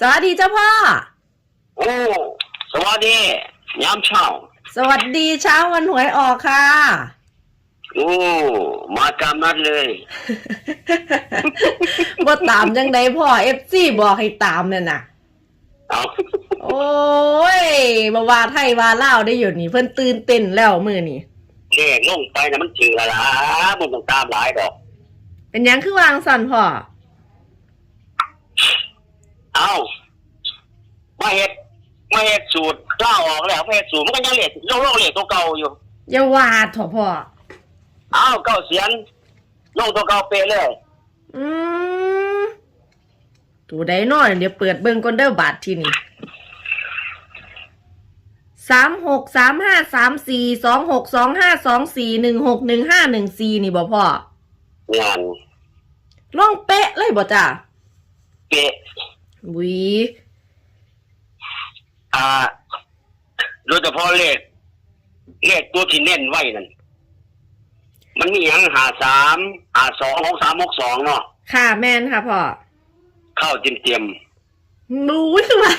สวัสดีเจ้าพ่อ โอ้สวัสดียามเช้าสวัสดีเช้าวันหวยออกค่ะ โอ้มาตามนัดเลยว่าตามจังไดพ่อเอฟซีบอกให้ตามเนี่ยนะเอาโอ้ยบาวาไทยว่าเล่าวได้อยู่นี่ เพิ่นตื่นเต้นแล้วมือนี่ เลขลงไปนะมันจืดละมันต้องตามหลายดอก เป็นหยังคือวางสันพ่อ เอามาเฮ็ดมาเฮ็ดสูตรเล่าออกแล้วมาเฮ็ดสูตรมันก็ยังเลขลงลงเลขตัวเก่าอยู่ อย่าวาดเถอะพ่อ เอาเก้าเสียนลงตัวเก่าเป๊ะเลยอืมตัวใดน้อยเดี๋ยวเปิดเบิ่งก่อนเด้อบาทที่นี่สามหกสามห้าสามสี่สองหกสองห้าสองสี่หนึ่งหกหนึ่งห้าหนึ่งสี่นี่บ่พ่องานล่องเป๊ะเลยบ่จ้าเป๊ะ หวีอ่าโดยเฉพาะเลข เลขตัวที่เน้นไว้นั่นมันมีอย่างหาสามหาสองหกสามหกสองเนาะค่ะแม่นค่ะพ่อเข้าเต็มเต็มรู้ขึ้นมา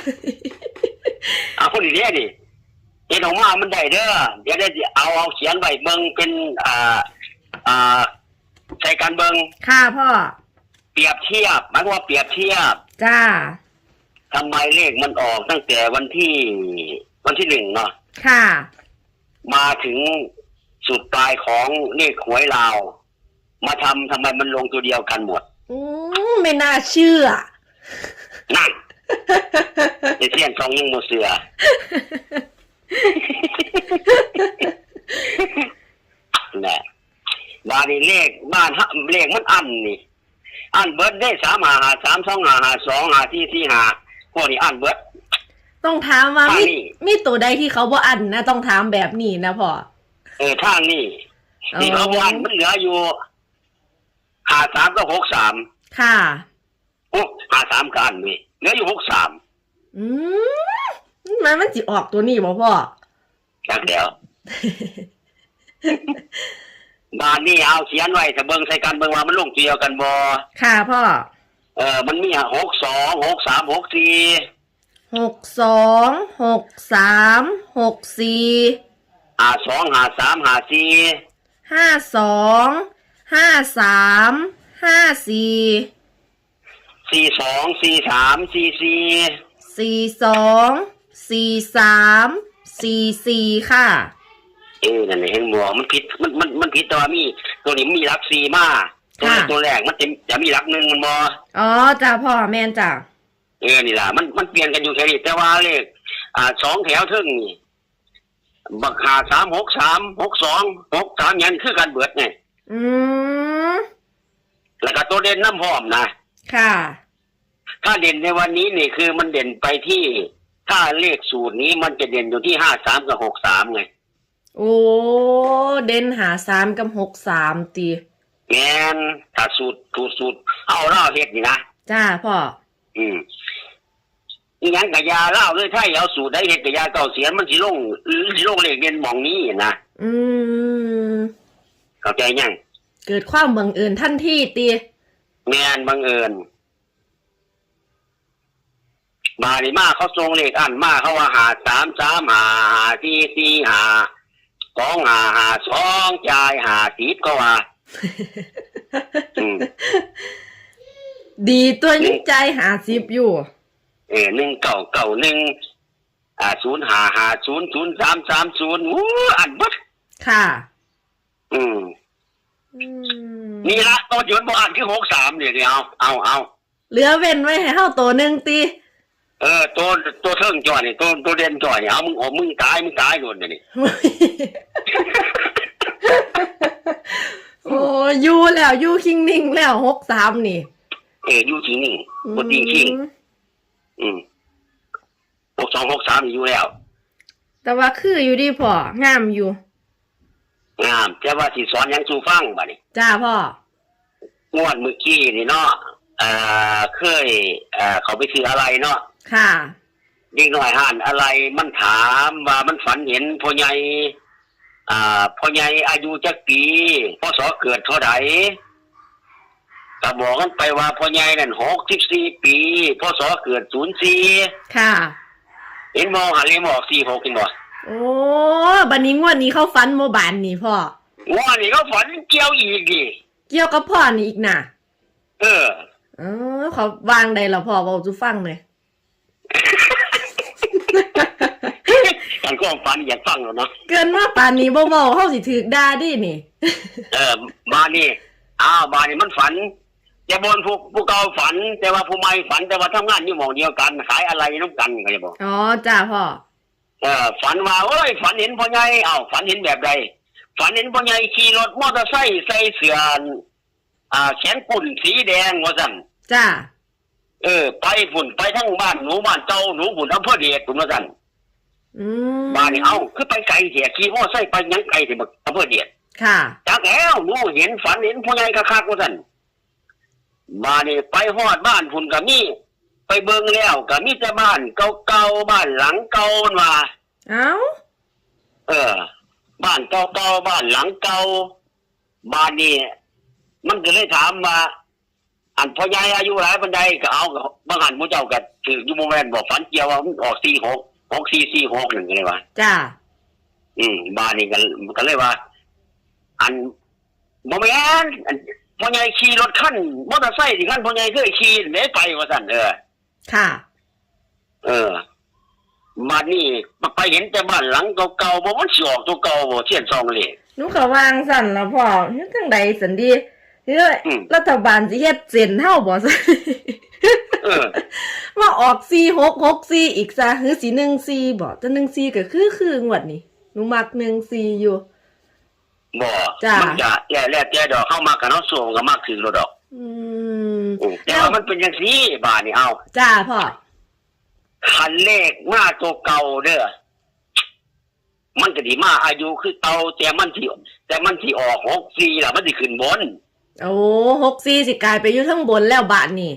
ๆเอาคนอีเนี้ยดิเห็นออกมามันได้เด้อเดี๋ยวได้เอาเอาเขียนไว้เบิ่งเป็นอ่าอ่าใช้การเบิ่งค่ะพ่อเปรียบเทียบหมายความว่าเปรียบเทียบ จ้าทำไมเลขมันออกตั้งแต่วันที่วันที่หนึ่งเนาะค่ะ มาถึงสุดปลายของเลขหวยลาว มาทำทำไมมันลงตัวเดียวกันหมดอืมไม่น่าเชื่อ นั่นในเที่ยงทองยังโมเสือ แหละบ้านนี้เลขบ้านฮะเลขมันอันนี่ อันเบิร์ดได้สามหาหาสามสองหาหาสองหาที่ที่หาพวกนี้อันเบิร์ด ต้องถามว่าทางมีนี้ มีตัวใดที่เขาบ่อันนะต้องถามแบบนี้นะพ่อ เออทางนี่อ๋อ ที่เขาวันมันเหลืออยู่หาสามก็หกสามค่ะ โอ้หาสามก็อันนี่เหลืออยู่หกสามอืมมันมันจิออกตัวนี้บ่พ่อ จากเดี๋ยว บ้านนี่เอาเขียนไว้ถ้าเบิ่งใส่กันเบิ่งว่ามันลงตัวเดียวกันบ่ค่ะพ่อเออมันมีหกสองหกสามหกสี่หกสองหกสามหกสี่หาสองหาสามหาสี่ห้าสองห้าสามห้าสี่สี่สองสี่สามสี่สี่สี่สองสี่สามสี่สี่ค่ะ เออนั่นแหละเห็นบ่มันผิดมันมันมันผิดตัวมีตัวนี้มีรักสี่มาตัวค่ะ ตัวแรกมันจะจะมีรักหนึ่งมันบ่อ๋อจ้าพ่อแม่นจ้าเออนี่ล่ะมันมันเปลี่ยนกันอยู่แค่นี้แต่ว่าเลขอ่าสองแถวทึ่งนี่บักหาสามหกสามหกสองหกสามยันคือกันเบิดไงอืมแล้วก็ตัวเด่นน้ำพร้อมนะ ค่ะ ถ้าเด่นในวันนี้นี่คือมันเด่นไปที่ ถ้าเลขสูตรนี้มันจะเด่นอยู่ที่ห้าสามกับหกสามไง โอ้ เด่นหาสามกับหกสามตีแงนถ้าสูตรสูตรสูตรเอาเล่าเฮ็ดนี่นะจ้าพ่อ อืมอีหยังกะยาเล่าเลยถ้าเอาสูตรได้เฮ็ดกะยาเก่าเสียนมันสิลงสิลงเลขเด่นหมองนี้นะอืม เข้าใจยังเกิดความบังเอิญทันทีตีแมนบังเอิญบาดีมาเขาทรงเลขอันมาเขาว่าหาสามสามหาหาสี่สี่หา สองหาหาสองจ่ายหาสิบก็ว่าอืมดีตัวยิ่งใจหาสิบอยู่ เออหนึ่งเก่าเก่าหนึ่งอ่าศูนย์หาหาศูนย์ศูนย์สามสามศูนย์อู้อันบัดค่ะอืมอืมนี่ละตัวหยุดบ่อ่านคือหกสามเดี๋ยวนี้เอาเอาเอาเหลือเว้นไว้ให้เฮาตัวหนึ่งตี เออตัวตัวเทิงจ่อยนี่ตัวตัวเด่นจ่อยนี่เอามึงโอ้มึงตายมึงตายโดนเดี๋ยวนี้โอ้อยูแล้วอยูคิงนิ่งแล้วหกสามนี่ เอออยู่ที่นี่บดดีชิงอืมหกสองหกสามนี่อยู่แล้ว แต่ว่าคืออยู่ดีพ่องามอยู่งามแต่ว่าสิสอนหยังสู่ฟังบัดนี้จ้าพ่องวดเมื่อกี้นี่เนาะเอ่อเคยเอ่อเขาไปซื้ออะไรเนาะ ค่ะ เด็กน้อยห่านอะไรมันถามว่ามันฝันเห็นพ่อใหญ่อ่าพ่อใหญ่อายุจักปีพ่อสอเกิดเท่าใดก็บอกกันไปว่าพ่อใหญ่นั่นหกสิบสี่ปีพ่อสอเกิดศูนย์สี่ค่ะ เห็นมองหันเลยมองสี่หกเห็นบ่โอ้บันนี้งวดนี้เข้าฟันโมบานนี่พ่อ ว่านี่ก็ฝันเกี่ยวอีกดิเกี่ยวกับพ่อนี่อีกน่ะ เออ เออเขาวางได้แล้วพ่อบอกจูฟังเลย การก็ฝันอยากฟังแล้วเนาะเกินว่าป่านนี้บ่เว้าเฮาสิถูกด่าดินี่ เออมานี่อ้าวมานี่มันฝันแต่บนผู้ผู้เก่าฝัน แต่ว่าผู้ใหม่ฝันแต่ว่าทำงานอยู่หมองเดียวกัน ขายอะไรน้ำกันก็จะบอก อ๋อจ้าพ่อ เออฝันว่าเอ้ยฝันเห็นพ่อใหญ่เอ้าฝันเห็นแบบใดฝันเห็นพ่อใหญ่ขี่รถมอเตอร์ไซค์ใส่เสื้ออ่าแขนปุ่นสีแดงว่าสั่นจ้า เออ ไปฝุ่นไปทั้งบ้านหนูบ้านเจ้าหนูฝุ่นอำเภอเดชคุณว่าสั่นอืมบ้านนี่เอ้าคือไปไกลเสียขี่มอเตอร์ไซค์ไปหยังไกลถึงอำเภอเดชค่ะจากแล้วหนูเห็นฝันเห็นพ่อใหญ่คักๆว่าสั่นบ้านนี่ไปฮอดบ้านฝุ่นกับนี่ไปเบิ่งแล้วกับมีแต่บ้านเก่าๆบ้านหลังเก่ามันว่าเอ้าเออ บ้านเก่าๆบ้านหลังเก่าบ้านนี่มันก็เลยถามว่า อันพ่อใหญ่อายุหลายปันใดก็เอาก็บางหันหมูเจ้าก็ถืออยู่โมแมนบอกฝันเกี่ยวว่ามันออกสี่หกหกสี่สี่หกหนึ่งเลยว่าจ้าอืมบ้านนี่ก็ก็เลยว่า อันโมแมนอันพ่อใหญ่ขี่รถขั้นมอเตอร์ไซค์ที่ขั้นพ่อใหญ่เคยขี่เละไปว่าสั่นเออค่ะ เออมานี่ไปเห็นแต่บ้านหลังเก่าๆบ่มันสิออกตัวเก่าบ่เทียนซองเลยหนูก็วางสั่นแล้วพ่อเฮ็ดจังใดสันดี เฮ้ยอืมรัฐบาลสิเฮ็ดเซ็นเฮาบ่ซะเออว่าออก4664อีกซะหรือสิ14บ่แต่14ก็คือคืองวดนี้หนูมัก14อยู่บ่จ้ะมันจะแล้วแล้วแต่ดอกเข้ามากันเนาะส่งก็มากถึงแล้วดอกอืมอืมแต่ว่ามันเป็นจังซี่บาดนี่เอาจ้าพ่อคันเลขมาตัวเก่าเด้อมันก็ดีมาอายุคือเก่าแต่มันสิแต่มันสิออก64ล่ะมันสิขึ้นบน โอ้64สิกลายไปอยู่ทั้งบนแล้วบาทนี่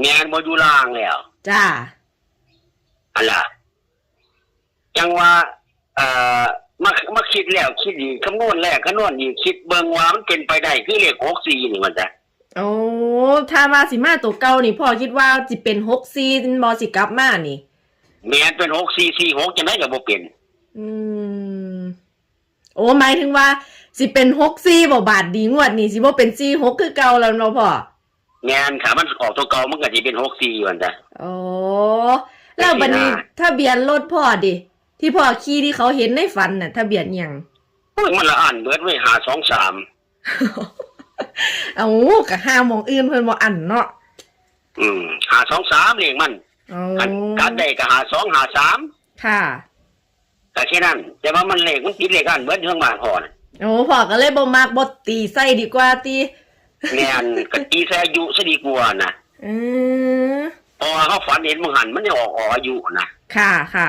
แงนบ่อยู่ล่างแล้วจ้าอันล่ะจังว่าเอ่อมามาคิดแล้วคิดอีกคำนวณแรกคำนวณอีกคิดเบิ่งว่ามันเป็นไปได้คือเลข64นี่มันจ้ะโอ้ถ้ามาสิมาตัวเก่านี่พ่อคิดว่าสิเป็น64บ่สิกลับมานี่แม่นเป็น6446จังได๋ก็บ่เป็น อืม โอ้หมายถึงว่า สิเป็น64บ่บาทดีงวดนี่สิบ่เป็น46คือเก่าแล้วเนาะพ่อแม่นค่ะมันออกตัวเก่ามันก็สิเป็น64อยู่อันจ้ะโอ้แล้วบัดนี้เป็นสินะทะเบียนรถพ่อดิ ที่พ่อขี่ที่เขาเห็นในฝันน่ะทะเบียนหยังโอ้ยมันละอ่านเบิดไว้523เอ้าก็ห้าโมงอื่นเพิ่นบ่อันเนาะอืม523เลขมันโอ้กันกันได้ก็5253ค่ะก็แค่นั้น แต่ว่ามันเลขมันผิดเลขอ่านเบิดเรื่องบ้านพอนะ โอ้พ่อก็เลยบ่มักบ่ตีใส่ดีกว่าติแม่นก็ตีใส่อายุซะดีกว่านะอือเพราะว่าเขาฝันเห็นมึงหันมันจะออกออกอายุนะค่ะค่ะ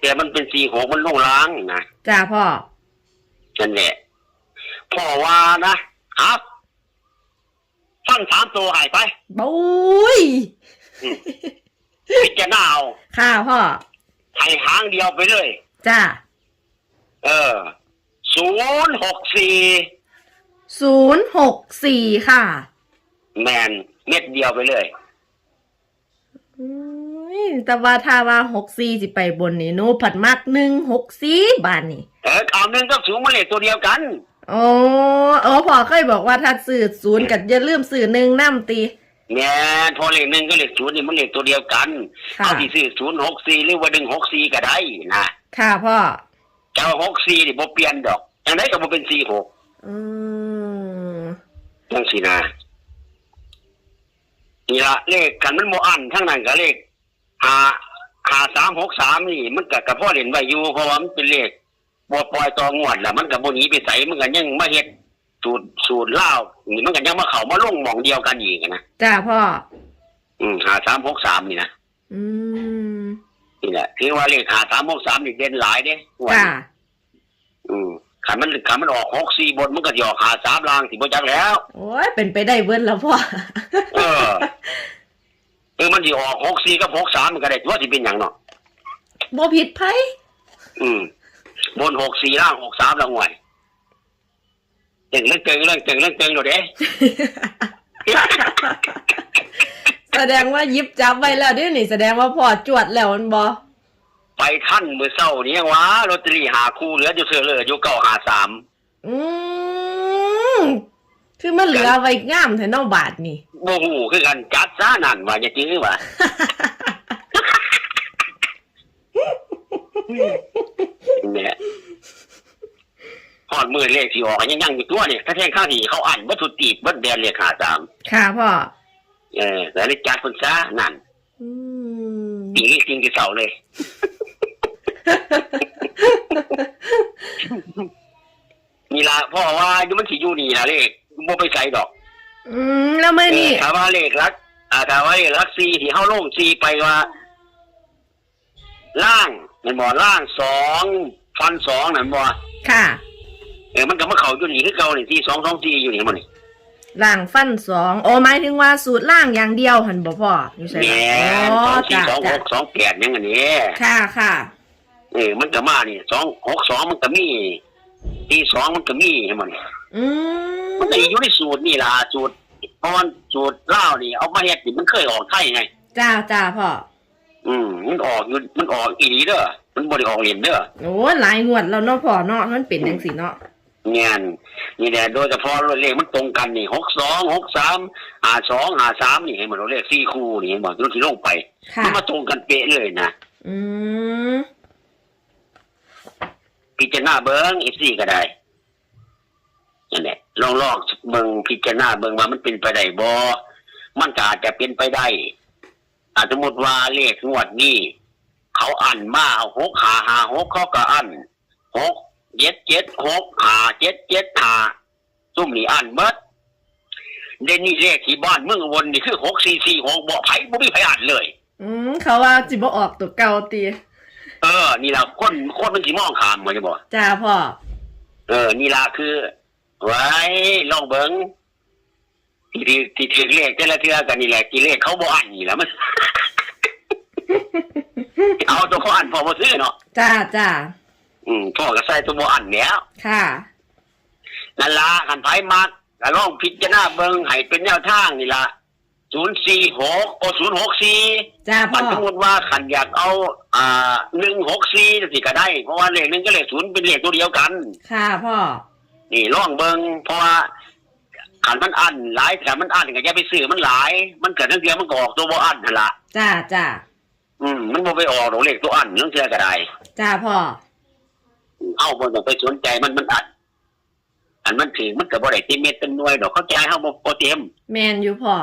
แต่มันเป็น46มันลงล้างนะจ้าพ่อนั่นแหละพ่อว่านะครับฟังสามตัวหายไปบุ้ยพิจารณาเอาค่ะพ่อให้หางเดียวไปเลย จ้า เออ ศูนย์หกสี่ศูนย์หกสี่ค่ะ แมนเม็ดเดียวไปเลย อืมแต่ว่าถ้าว่าหกสี่สิไปบนนี่หนูผัดมักหนึ่งหกสี่บาทนี่ เออเอาหนึ่งกับศูนย์มาเลขตัวเดียวกัน โอ้เออพ่อเคยบอกว่าถ้าสื่อศูนย์กับอย่าลืมสื่อหนึ่งน้ำตี แมนพอเลขหนึ่งก็เลขศูนย์นี่มันเลขตัวเดียวกัน ค่ะ เอาที่ซื้อศูนย์หกสี่หรือว่าหนึ่งหกสี่ก็ได้นะ ค่ะพ่อ เจ้าหกสี่นี่บ่เปลี่ยนดอกอย่างไรก็บ่เป็นสี่หกอืมจังสินะนี่ละเลขกันมันโมอันทั้งนั้นก็เลขหาหาสามหกสามนี่ มันก็กับพ่อเล่นไว้อยู่เพราะว่ามันเป็นเลขบปล่อยต่องวดแหละมันกับโบหนีไปใส่มันก็ยังมาเฮ็ดสูตรสูตรเล่าวนี่มันก็ยังมาเข้ามาลงหมองเดียวกันอีกนะจ้าพ่ออืมหาสามหกสามนี่นะอืม นี่แหละถือว่าเลขหาสามหกสามนี่เด่นหลายเด้งวดจ้านี้อืมขันมันขันมันออกหกสี่บนมันก็จะออกหาสามลางสิบ่จักแล้ว โอ้ย เป็นไปได้เวิ้นแล้วพ่อ เออเออมันสิออกหกสี่กับหกสามมันก็ได้ว่าสิเป็นอย่างเนาะบ่ผิดไผอืม บนหกสี่ล่างหกสามละห่วยเจ๋งเรื่องเจ๋งเรื่องเจ๋งเรื่องเจ๋งหนูเด้ แสดงว่าหยิบจับไว้แล้วเดี๋ยวนี่แสดงว่าพ่อจวดแล้วมันบ่ไปท่านมือเศร้านี้วะลอตเตอรี่หาคู่เหลืออยู่เสือเลยอยู่เก้าหาสามอืมคือมันเหลือไว้งามแท้เนอบาทนี่โมหูคือกันจัดซะนั่นว่าจะจื้อว่าเนี่ยหอดมือเลขที่ออกยังยังอยู่ตัวเนี่ยถ้าแท่งข้างที่เขาอ่านวัตถุตีบวัดแดนเลขหาสามค่ะพ่อ เออแล้วได้จัดคนซะนั่นอืมจริงจริงที่เสาเลย นี่ละพ่อว่าอยู่มันสิอยู่นี่ละเลขบ่ไปใส่ดอกอืมแล้วมื้อนี้เออถามว่าเลขลักอ่าถามว่าเลขลักซีที่เฮาลงซีไปว่า ล่างแมันบ่ล่างสองฟันสองนั่นบ่ค่ะ เออมันก็มาเข้าอยู่นี่คือเก่านี่ที่สองสองสี่อยู่นี่มันนี่ ล่างฟันสองโอ้หมายถึงว่าสูตรล่างอย่างเดียวหันบ่พ่ออยู่ใช่ไหมแหม่อ๋อสองสี่จ้ะสองหจ้ะกสองแปดยังอันนี้ค่ะค่ะ เออมันก็มานี่สองหกสองมันก็มีที่สองมันก็มีให้มันอืมันมก็อยู่ในสูตรนี่ล่ะสูตรเพราะว่าสูตรเล่าวนี่เอามาเฮ็ดนี่มันเคยออกไทยไง จ้าจ้าพ่ออืมมันออกอยู่มันออกอีหลีเด้อมันบ่ได้ออกเล่นเด้อโอ้หลายงวดแล้วเนาะพ่อเนาะมันเป็นจังซี่เนาะ เงี้ยนี่แหละโดยเฉพาะเลขมันตรงกันนี่หกสองหกสามหาสองหาสามนี่เห็นหมดเลขสี่คู่นี่เห็นหมดที่ลงไปค่ะมันมาตรงกันเป๊ะเลยนะอืมพิจารณาเบิ้งอีสี่ก็ได้นั่นแหละลองลองเบิ้งพิจารณาเบิ้งว่ามันเป็นไปได้บ่มันก็อาจจะเป็นไปได้อาจสมมติว่าเลขงวดนี้เขาอันมาเอาหกหาหาหกเขาก็อันหก เจ็ดเจ็ดหกหาเจ็ดเจ็ดหาซุ่มนี่อันเบิดเดนนี่เลขที่บ้านเมืองวนนี่คือหกสี่สี่หกบอกไผ่บ่มีไผอ่านเลย อืมเขาว่าสิบ่ออกตัวเก่าติเออ นี่ละคนคนมันสิมองขามเหมือนจะบอกจ้าพ่อเออ นี่ละคือ ไว้ลองเบิงที่ที่ที่ถือเลขแต่ละเทือกันนี่แหละกี่เลขเขาบ่อ่านนี่แหละมัน เอาตัวเขาอ่านพอบ่ซื้อเนาะจ้าจ้า อืมพ่อก็ใส่ตัวบ่อ่านแล้วค่ะนั่นละคันไผมักก็ลองพิจารณาเบิงให้เป็นแนวทางนี่ละ046โอ064จ้าพ่มัอนสมมติว่าขันอยากเอา อ่า164สิก็ได้ เพราะว่าเลขหนึงก็เลขศูนย์เป็นเลขตัวเดียวกัน ค่ะพ่อ นี่ล่องเบิงเพราะว่าขันมันอันหลายขันมันอันก็อย่าไปซื้อมันหลาย มันเกิดเรื่องเดียวมันก็ออกตัวบ่อันนั่นละจ้าจ้าอืมมันบ่ไปออกดอกเลขตัวอันเรื่องเทื่อก็ได้ จ้าพ่อ เอาบ่ต้องไปสนใจมันมันอันอันมันถึงมันก็บ่ได้เต็มเม็ดเต็มหน่วยดอกเข้าใจเฮาบ่บ่เต็ม แมนอยู่พ่อ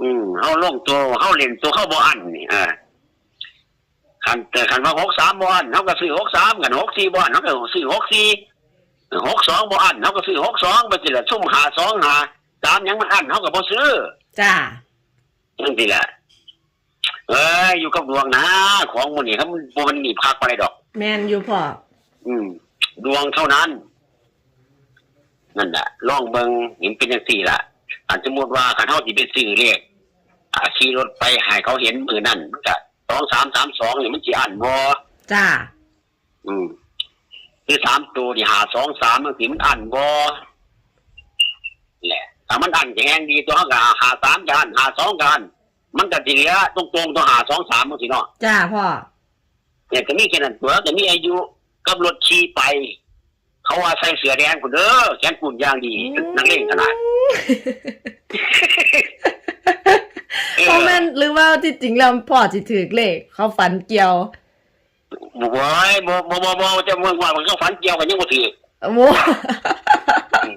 อืมเฮาลงตัวเฮาเล่นตัวเข้าบ่อันนี่อ่าคันแต่คันว่า63บ่อันเฮาก็ซื้อ63กัน64บ่อันเฮาก็ซื้อ64 62บ่อันเฮาก็ซื้อ62ไปสิละซุ่ม52หา3หยังมันอันเฮาก็บ่ซื้อจ้านั่นสิแหละเอ้ยอยู่กับดวงนะ ของมันนี่ครับมันบ่มันหนีบคักไปดอก แมนอยู่พ่อ อืม ดวงเท่านั้น นั่นแหละลองเบิงเห็นเป็นอย่างสี่ล่ะอันสมมติว่าขันเท่าที่เป็นสื่อเลขอ่าขี่รถไปใหายเขาเห็นมือนั่นมันก็สองสามสามสองนี่มันจีอ่านบอจ้า อืมคือสามตัวที่หาสองสามมันสิมันอ่านบอแหละถ้ามันอ่านแข็งดีตัวเขาก็หาสามกันหาสองกันมันก็ทีเหลือตรงๆตัวหาสองสามมันสิเนาะจ้าพ่อ เนี่ยก็มีแค่นั้นตัวก็มีอายุ กับรถขี่ไป เขาว่าใส่เสือแดงคนเด้อแขนกุ่นอย่างดีนักเลงขนาดเอเพราะอแม่นหรือว่าที่จริงแล้วพ่อสิถือเลขเขาฝันเกี่ยวบอกว่าบ่บ่บ่บ่จะเมืองว่ามันก็ฝันเกี่ยวกันยังบ่ถือโว้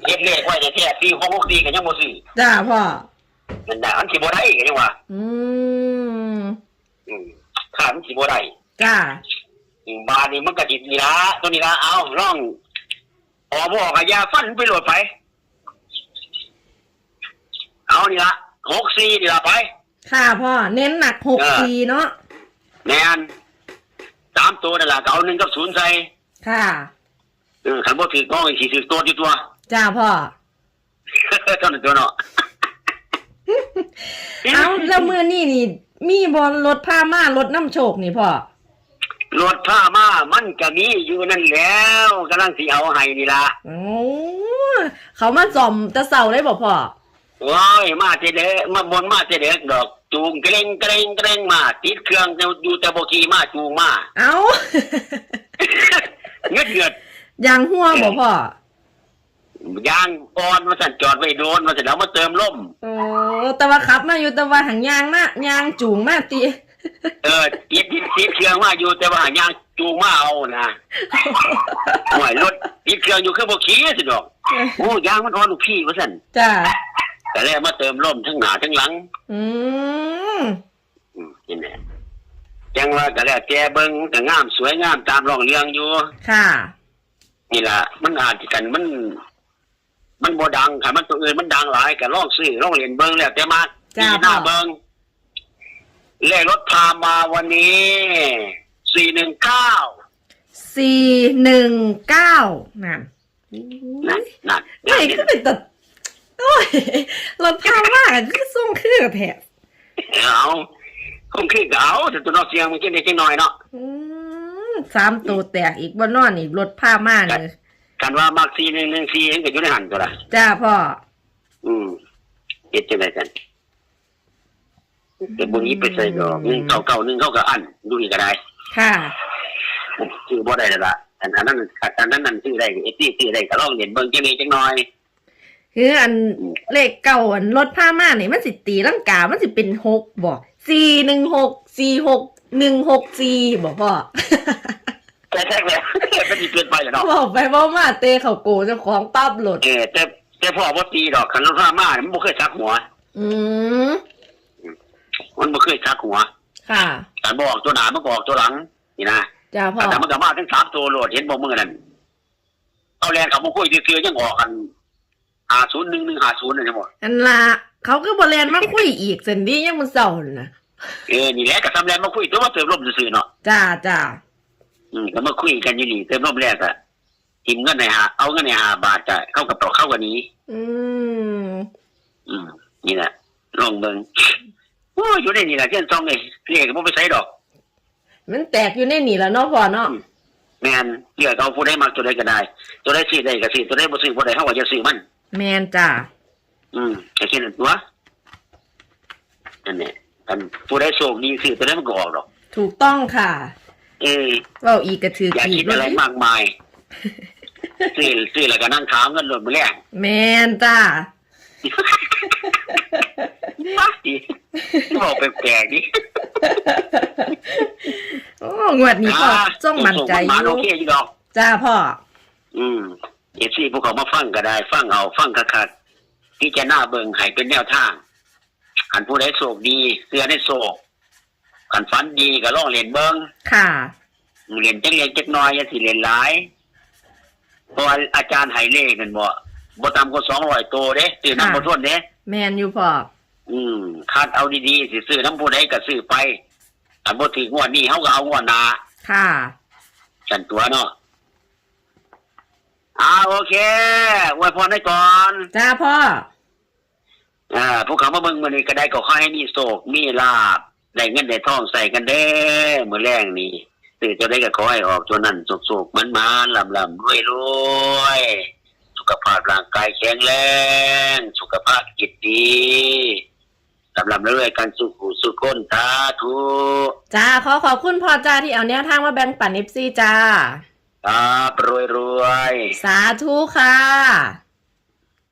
เฮ็ดเลขไว้แต่แท้สี่หกหกสี่กันยังบ่ซื้อจ้าพ่อนั่นน่ะมันสิบ่ได้กันยังว่าอืมอืมถ้ามันสิบ่ได้จ้าอืม บาดนี้มันก็สินี่ละตัวนี้ละเอาลองออกบอกก็อย่าฟันไปโหลดไป เอานี่ละหกสี่นี่ละไป ค่ะพ่อ เน้นหนักหกเออทีเนาะแมนสามตัวนั่นแหละก็เอาหนึ่งกับศูนย์ใส่ค่ะ เออขันบ่ถือก้องอีกสี่ถือตัวที่ตัว จ้าพ่อ เท่านั้นตัวเนาะ เอาแล้วมือนี่นี่ มีบอลรถผ้ามารถน้ำโชคนี่พ่อ รถผ้ามามันก็มีอยู่นั่นแล้วกำลังสิเอาให้นี่ละโอ้เขามาจอมแตะเสาได้บอกพ่อว้ายมาเจเดกมาบนมาเจเดกดอก จูงเกรงเกรงเกรงมา ติดเครื่องอยู่แต่โบกีมาจูงมาเอ้าเงือดเงือดยางหัวบ่พ่อยางอ่อนมาสั่นจอดไว้โดนมาสั่นแล้วมาเติมล่มโอ้แต่ว่าขับมาอยู่แต่ว่าหางยางมายางจูงมาติ เออติดติดติดเครื่องมาอยู่แต่ว่าหางยางจูงมาเอานะห่วยรถติดเครื่องอยู่เครื่องโบกีสิดอกโอ้ยางมันอ่อนลูกพี่ว่าสั่นจ้าแต่แล้วมาเติมล่มทั้งหน้าทั้งหลังอืมอืมนี่แหละจังว่าก็แล้วแกเบิ่งก็งามสวยงามตามร่องเรื่องอยู่ ค่ะ นี่ล่ะ มันอาจจะกันมัน มันบ่ดังค่ะมันตัวอื่นมันดังหลายก็ลองซื้อลองเรียนเบิ่งแล้วแต่มาจ้าที่หน้าพ่อเบิ่ง เลขรถพามาวันนี้สี่หนึ่งเก้าสี่หนึ่งเก้านั่นนั่นนั่นไม่คือเป็นตัดโอ้ยรถพามากคือส่งคือแถบเอาคงคือก็เอาแต่ตัวนอกเสียงมันกินได้จังหน่อยเนาะอืมสามตัวแตกอีกบนนอนอีกรถพามากเลยกันว่ามักสี่หนึ่งหนึ่งสี่เห็นก็อยู่ในหันก็ละจ้าพ่อ อืมเฮ็ดจังไดกัน แต่บุญนี้ไปใส่ดอกหนึ่งเก่าเก่าหนึ่งเขาก็อันดูนี่ก็ได้ค่ะชื่อบ่ได้แล้วล่ะอันอันนั้นอันนั้นนั่นชื่อได้เอตี้ชื่อได้ก็ลองเรียนเบิ่งจังนี้จังหน่อยคืออันเลขเก่าอันรถพามากนี่มันสิตีลังกา มันสิเป็นหกบ่สี่หนึ่งหกสี่หกหนึ่งหกสี่บ่พ่อแต่แท้แล้วมันสิเปลี่ยนไปแล้วเนาะบอกไปว่ามาเตะเขาโกเจ้าของปั๊บหลดเออแต่แต่พ่อบ่ตีดอกคันรถพามาเนี่ยมันบ่เคยชักหัว อืม มันบ่เคยชักหัวค่ะแต่บอกตัวหน้ามันก็ออกตัวหลัง นี่นะจ้าพ่อแต่มันก็มาทั้งสามตัวโหลดเห็นบ่มื้อนั้นเอาแรงกับบ่คุยซื่อๆยังออกกัน501150นั่นใช่บ่อันละเขาก็บอแลนมาคุยอีกสันดียังมันเศร้าน่ะเออนี่แหละก็ทำแรงมาคุยตัวว่าเติมลมซื่อๆเนาะจ้าจ้าอืมก็มาคุยกันอยู่นี่เติมลมแรกอะทิมเงินในหาเอาเงินในหาบาทจะเข้ากับต่อเข้ากันนี้ อืม อืมนี่แหละลองเบิ่ง โอ้ยอยู่ในนี่แหละเช่นซองเลยเรียกบ่ไปใส่ดอก มันแตกอยู่ในนี่แล้วเนาะพ่อเนาะแม่นเรียกเอาผู้ใดมักตัวใดก็ได้ ตัวใดซื้อได้ก็ซื้อตัวใดบ่ซื้อบ่ได้เฮาก็จะซื้อมัน แมนจ้าอืมก็แค่นั้นตัวนั่นแหละกันผู้ใดโชคดีซื้อตัวใดมันก็ออกดอก ถูกต้องค่ะเออเว่าอีกกระถืออย่าอีคิกดอะไรมากมายซื้อซื้อแล้วก็นั่งถามเงินหล่นมื้อแรกแมนจ้ามา ดิบอกแปลกๆดิโอ้งวดนี้พ่อจ้องมั่นใจอมาโอยู่เคอยู่ดอก จ้าพ่อ อืมเอฟซีพวกเขามาฟังก็ได้ ฟังเอาฟังคักๆที่จะหน้าเบิงให้เป็นแนวทางขันผู้ใดโศกดีเสือได้โศกขันฝันดีก็ล่องเรียนเบิงค่ะเรียนจังเรียนจักหน้อยอย่าสิเรียนหลายเพราะว่าอาจารย์ไห้เลขนั่นบ่ บ่ต่ำกว่าสองร้อยตัวเด้ซื้อน้ำบ่ทวนเด้แมนอยู่พ่ออืมคัดเอาดีๆสิซื้อน้ำผู้ใดก็ซื้อไปอันบ่ถึงงวดนี้เฮาก็เอางวดหน้าค่ะฉันตัวเนาะอ่าโอเคอวยพรให้ก่อนจ้าพ่ออ่าพวกเขามาเบิ่งมื้อนี้ก็ได้ก็ขอให้มีโศกมีลาบได้เงินได้ทองใส่กันเด้มื้อแรงนี้ตื่นจะได้ก็ขอให้ออกตัวนั้นโศกๆมันมาลำลำรวยรวยๆสุ ขภาพร่างกายแข็งแรง สุขภาพจิตดีลำลำรวยๆการสุขสุขคนสาธุจ้าขอขอบคุณพ่อจ้าที่เอาแนวทางมาแบ่งปันเอฟซีจ้าครับรวยรวยสาธุค่ะ